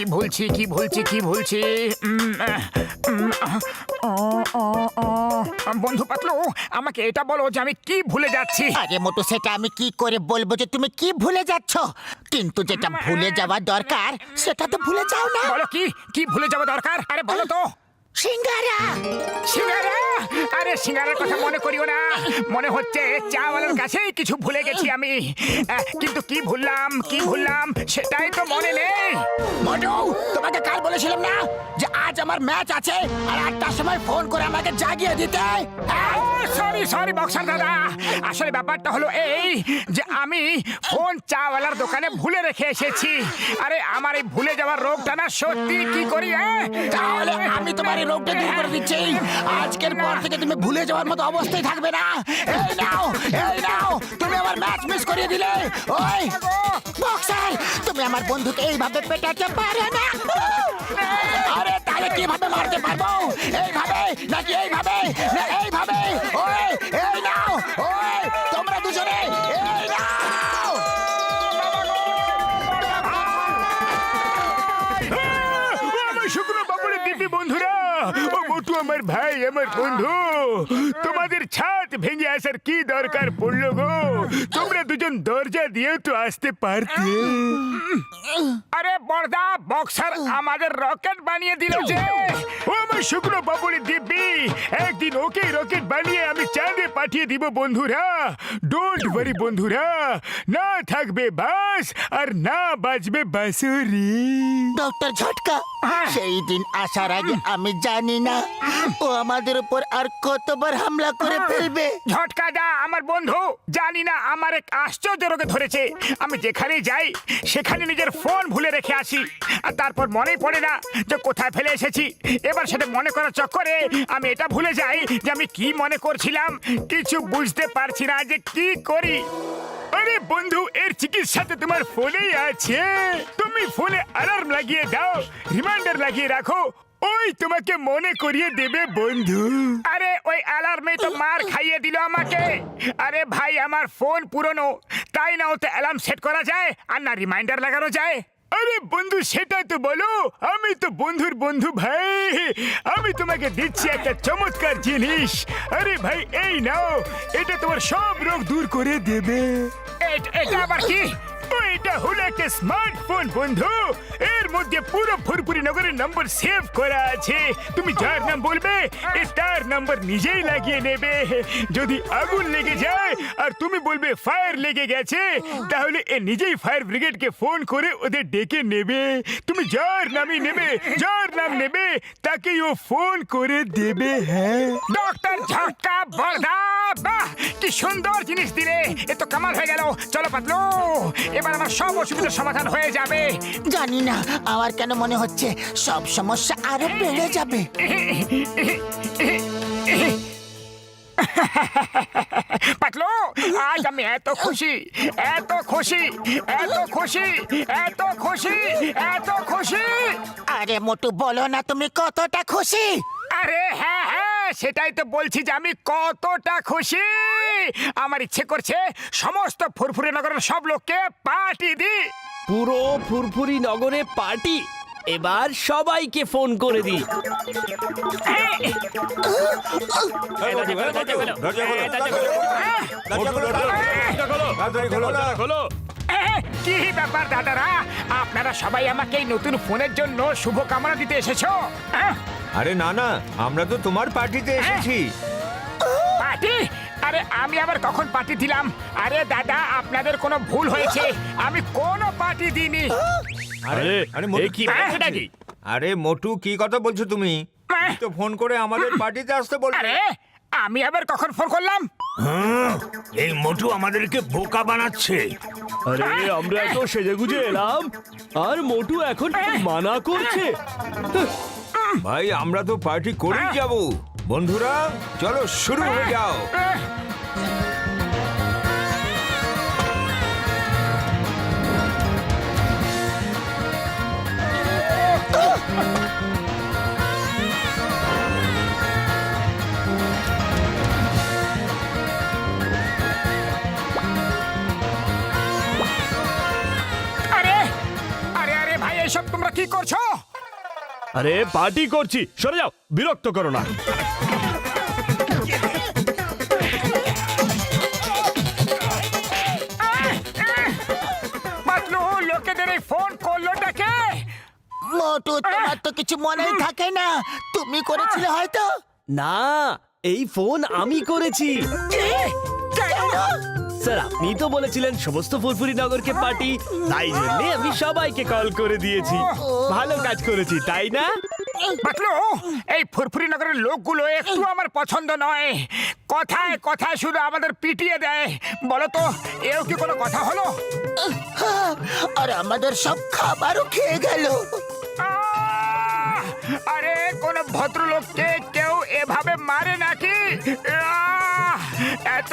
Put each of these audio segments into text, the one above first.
কি ভুলছি কি ভুলছি কি ভুলছি। বন্ধু পাতলু আমাকে এটা বলো যে আমি কি ভুলে যাচ্ছি। আরে মোটু সেটা আমি কি করে বলব যে তুমি কি ভুলে যাচ্ছ? কিন্তু যেটা ভুলে যাওয়া দরকার সেটা তো ভুলে যাও না। বলো কি কি ভুলে যাওয়া দরকার? আরে বলো তো। সিঙ্গারা! সিঙ্গারা? আরে সিঙ্গারার কথা মনে করিও না। মনে হচ্ছে চাওয়ালের কাছেই কিছু ভুলে গেছি আমি। আহ, কিন্তু কি ভুললাম কি ভুললাম সেটাই তো মনে নেই। মোটু তোমাকে কাল বলেছিলাম না যে আজ আমার ম্যাচ আছে আর আটটার সময় ফোন করে আমাকে জাগিয়ে দিতে? হ্যাঁ? সরি সরি বক্সার দাদা। আসলে ব্যাপারটা হলো এই যে আমি ফোন চাওয়ালার দোকানে ভুলে রেখে এসেছি। আরে আমার এই ভুলে যাওয়ার রোগটা না সত্যি কি করি হ্যাঁ? তাহলে আমি তোমার এই রোগটা দূর করে দিচ্ছি আজকের পর থেকে তুমি ভুলে যাওয়ার মতো অবস্থায় থাকবে না এই নাও এই নাও তুমি আমার ম্যাচ মিস করিয়ে দিলে ওই বক্সার তুমি আমার বন্ধুকে এইভাবে পেটাতে পারো না আরে তাহলে কীভাবে মারতে পারব এইভাবে নাকি এইভাবে না এইভাবে ওই এই নাও ওই তোমরা দুজনে এই নাও শুকনো বাবুরে দিবি বন্ধুরা ও মোটু আমার ভাই আমার বন্ধু। তোমাদের ছাদ ভেঙে আসার কি দরকার পড়ল গো? তোমরা দুজন দরজা দিয়ে তো আসতে পারতে। আরে বর্দা বক্সার আমাদের রকেট বানিয়ে দিল যে। ও আমার শুকনো বাবুরে দিব্যি একদিন ওকে রকেট বানিয়ে আমি চাঁদে পাঠিয়ে দিব বন্ধুরা। ডোন্ট ওয়ারি বন্ধুরা। না থাকবে বাস আর না বাজবে বাঁশুরি। ডক্টর ঝটকা সেই দিন আসার আগে আমি জানি না ও আমাদের উপর আর কতবার হামলা করে ফেলবে। ঝটকা দা আমার বন্ধু জানি না আমার এক আশ্চর্য রোগে ধরেছে। আমি যেখানে যাই সেখানে নিজের ফোন ভুলে রেখে আসি। আর তারপর মনেই পড়ে না যে কোথায় ফেলে এসেছি। এবার সেটা মনে করার চক্করে আমি এটা ভুলে যাই যে আমি কি মনে করছিলাম কিছু বুঝতে পারছি না যে কি করি। আরে বন্ধু, এর চিকিৎসা তো তোমার ফোনেই আছে। তুমি ফোনে অ্যালার্ম লাগিয়ে দাও রিমাইন্ডার লাগিয়ে রাখো। ওই তোমাকে মনে করিয়ে দেবে বন্ধু। আরে ওই অ্যালার্মে তো মার খাইয়ে দিল আমাকে। আরে ভাই, আমার ফোন পুরনো। তাই না ওতে অ্যালার্ম সেট করা যায় আর না রিমাইন্ডার লাগানো যায়? আরে বন্ধু সেটা তো বলো। আমি তো বন্ধুর বন্ধু ভাই। আমি তোমাকে দিচ্ছি একটা চমৎকার জিনিস। আরে ভাই, এই নাও। এটা তোমার সব রোগ দূর করে দেবে। এটা আবার কি? এটা হলো একটা স্মার্টফোন বন্ধু। এর মধ্যে পুরো ফুরফুরি নগরের নম্বর সেভ করা আছে। তুমি যার নাম বলবে, এ তার নাম্বার নিজেই লাগিয়ে নেবে। যদি আগুন লেগে যায় আর তুমি বলবে ফায়ার লেগে গেছে, তাহলে এ নিজেই ফায়ার ব্রিগেডকে ফোন করে ওদের ডেকে নেবে। তুমি যার নামই নেবে, যার নাম নেবে, তাকেই ও ফোন করে দেবে হ্যাঁ। ডক্টর ঝটকা বর্দা, বাহ, কি সুন্দর জিনিস দিলে। এ তো কামাল হয়ে গেল। চলো পাতলু। এবার আমার সব অসুবিধার সমাধান হয়ে যাবে। জানি না আমার কেন মনে হচ্ছে সব সমস্যা আরও বেড়ে যাবে। পাতলু আজ আমি এত খুশি এত খুশি এত খুশি এত খুশি এত খুশি। আরে মোটু বলো না তুমি কতটা খুশি? আরে হ্যাঁ হ্যাঁ সেটাই তো বলছি যে আমি কতটা খুশি। আমার ইচ্ছে করছে সমস্ত ফুরফুরি নগরের সব লোককে পার্টি দি পুরো ফুরফুরি নগরে পার্টি? এবার সবাইকে ফোন করে দি এ, কি ব্যাপার দাদারা? আপনারা সবাই আমাকে এই নতুন ফোনের জন্য শুভকামনা দিতে এসেছ? হ্যাঁ? আরে না না আমরা তো তোমার পার্টিতে এসেছি। পার্টি? আরে আমি আবার কখন পার্টি দিলাম? আরে দাদা আপনাদের কোনো ভুল হয়েছে। আমি কোনো পার্টি দিইনি। আরে আরে মোটু কি ব্যাপারটা কি? আরে মোটু কি কথা বলছো তুমি? তুমি তো ফোন করে আমাদের পার্টিতে আসতে বললে। আরে আমি আবার কখন ফোন করলাম? এই মোটু আমাদেরকে বোকা বানাচ্ছে। আরে আমরা এত সেজেগুজে এলাম আর মোটু এখন মানা করছে। ভাই আমরা তো পার্টি করেই যাব। বন্ধুরা চলো শুরু হয়ে যাও। আরে আরে আরে ভাই এসব তোমরা কি কি করছ? আরে পার্টি করছি। সরে যাও বিরক্ত করো না। লোকেদের ফোন করল ডাকে মোটু তোমার তো কিছু মনেই থাকে না। তুমি করেছিলে হয়তো। না এই ফোন আমি করেছি। কেন? স্যার আপনি তো বলেছিলেন সমস্ত ফুরফুরি নগরকে পার্টি তাই জন্য আমি সবাইকে কল করে দিয়েছি। ভালো কাজ করেছি তাই না? পাতলু এই ফুরফুরি নগরের লোকগুলো একটু আমার পছন্দ নয়। কথায় কথায় শুধু আমাদের পিটিয়ে দেয়। বলো তো এও কি কোনো কথা হলো? আর আমাদের সব খাবারও খেয়ে গেল! আরে কোন ভদ্রলোককে কেউ এভাবে মারে নাকি?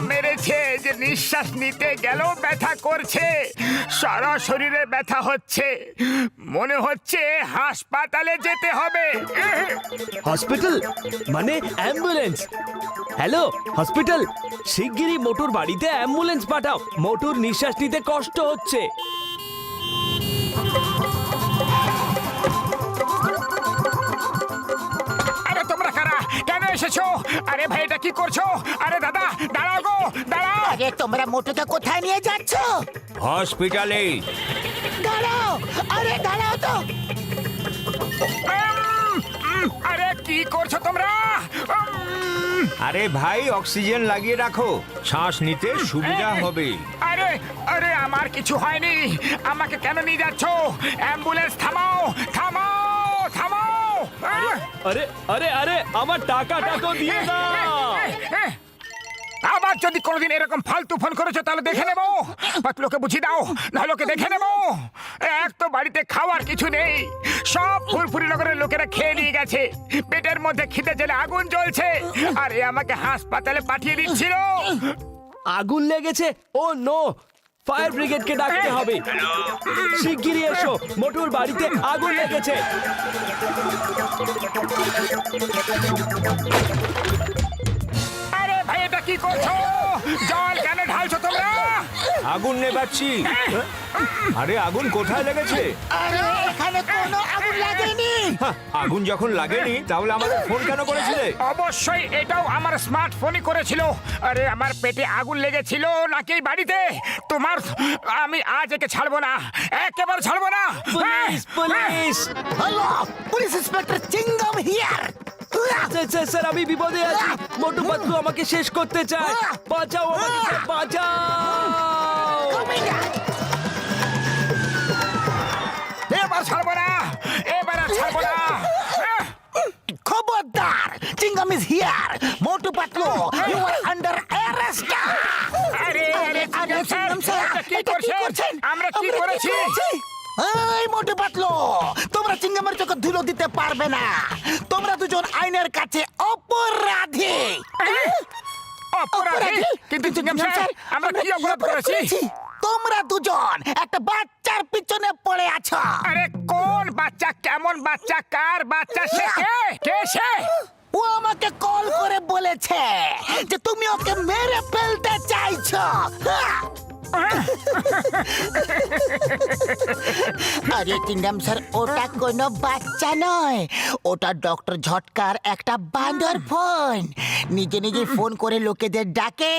মেরেছে, যে নিঃশ্বাস নিতে গেলেও ব্যথা করছে। সারা শরীরে ব্যথা হচ্ছে। মনে হচ্ছে হাসপাতালে যেতে হবে। হসপিটাল? মানে অ্যাম্বুলেন্স? হ্যালো, হসপিটাল, শিগগিরই মোটর বাড়িতে অ্যাম্বুলেন্স পাঠাও। মোটর নিঃশ্বাস নিতে কষ্ট হচ্ছে। এসেছ? আরে ভাই এটা কি করছ? আরে দাদা দাঁড়াও গো দাঁড়াও। আরে তোমরা মোটুকে কোথায় নিয়ে যাচ্ছ? হসপিটালে। দাঁড়াও আরে দাঁড়াও তো। আরে কি করছ তোমরা? আরে ভাই অক্সিজেন লাগিয়ে রাখো। শ্বাস নিতে সুবিধা হবে। আরে আরে আমার কিছু হয়নি। আমাকে কেন নিয়ে যাচ্ছ? অ্যাম্বুলেন্স থামাও থামাও! আরে আরে আরে আমার টাকাটা তো দিয়ে দাও। আবার যদি কোনোদিন এরকম ফালতু ফোন করেছ তাহলে দেখে নেব। পাতলুকে বুঝিয়ে দাও নাহলে ওকে দেখে নেব। এক তো বাড়িতে খাওয়ার কিছু নেই। সব ফুরফুরি নগরের লোকেরা খেয়ে নিয়ে গেছে। পেটের মধ্যে খিদে জেলে আগুন জ্বলছে। আর এ আমাকে হাসপাতালে পাঠিয়ে দিচ্ছিল। আগুন লেগেছে? ও নো। ফায়ার ব্রিগেডকে ডাকতে হবে। শিগগিরই এসো মোটর বাড়িতে আগুন লেগেছে। আরে ভাই এটা কি করছ? জল কেন ঢালছো তোমরা? আগুন নেবাচ্ছি আরে আগুন কোথায় লেগেছে? আরে এখানে কোনো আগুন লাগেনি। হ্যাঁ, আগুন যখন লাগেনি তাহলে আমাদের ফোন কেন করেছিলে? অবশ্যই এটাও আমার স্মার্টফোনই করেছিল। আরে আমার পেটে আগুন লেগেছিল নাকি এই বাড়িতে? তোমার আমি আজ একে ছাড়বো না। একেবারে ছাড়বো না। Police police. Hello police inspector Chingum here. Sir, sir sir আমি বিপদে আছি। মোটু পাতলু আমাকে শেষ করতে চায়। বাঁচাও আমাকে স্যার, বাঁচাও। এবার ছাড়বো না। ছাড়বো না। খবরদার Chingum is here Motu Patlu you are under arrest আরে আরে আরে চিঙ্গম স্যার কি করছেন? আমরা কি করেছি? এই মোটু পাতলু তোমরা চিঙ্গমের চোখে ধুলো দিতে পারবে না। তোমরা দুজন আইনের কাছে অপরাধী। অপরাধী? কিন্তু চিংগাম স্যার আমরা কি অপরাধ করেছি? তোমরা দুজন একটা বাচ্চার পিছনে পড়ে আছো। আরে কোন বাচ্চা? কেমন বাচ্চা? কার বাচ্চা? সে কে? কে সে? ও আমাকে কল করে বলেছে যে তুমি ওকে মেরে ফেলতে চাইছো। আরে কিংডম স্যার ওটা কোনো বাচ্চা নয়। ওটা ডক্টর ঝটকার একটা বান্দর ফোন। নিজে নিজে ফোন করে লোকেদের ডাকে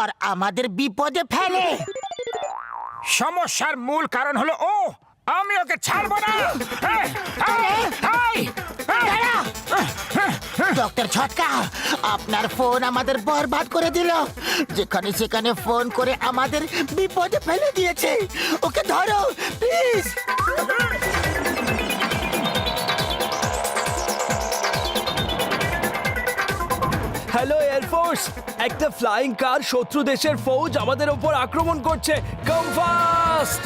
আর আমাদের বিপদে ফেলে। সমস্যার মূল কারণ হলো, ও, আমি ওকে ছাড়বো না। ডক্টর ছটকা আপনার ফোন আমাদের বরবাদ করে দিল। যেখানে সেখানে ফোন করে আমাদের বিপদে ফেলে দিয়েছে। ওকে ধরো, প্লিজ। হ্যালো এয়ারফোর্স একটা ফ্লাইং কার শত্রু দেশের ফৌজ আমাদের ওপর আক্রমণ করছে। কাম ফাস্ট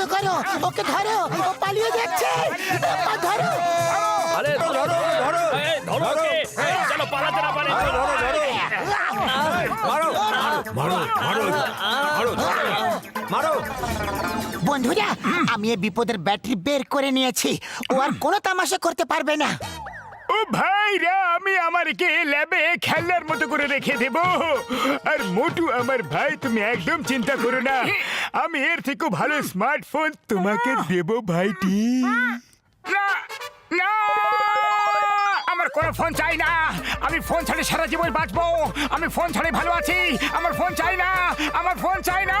বন্ধ করো। ওকে ধরো। ও পালিয়ে যাচ্ছে। ধরো। আরে ধরো ধরো এই, ধরো চলো পালাতে না পারে ধরো মারো। মারো মারো। মারো মারো। বন্ধুরা আমি এই বিপদের ব্যাটারি বের করে নিয়েছি। ও আর কোনো তামাশা করতে পারবে না। ও ভাইরা আমি আমারকে ল্যাবে খেলার মতো করে রেখে দেব। আর মোটু আমার ভাই, তুমি একদম চিন্তা করো না। আমি এর থেকেও ভালো স্মার্টফোন তোমাকে দেব ভাইটি। না না, আমার কোনো ফোন চাই না। আমি ফোন ছাড়ে সারা জীবন বাঁচবো। আমি ফোন ছাড়ে ভালো আছি। আমার ফোন চাই না, আমার ফোন চাই না।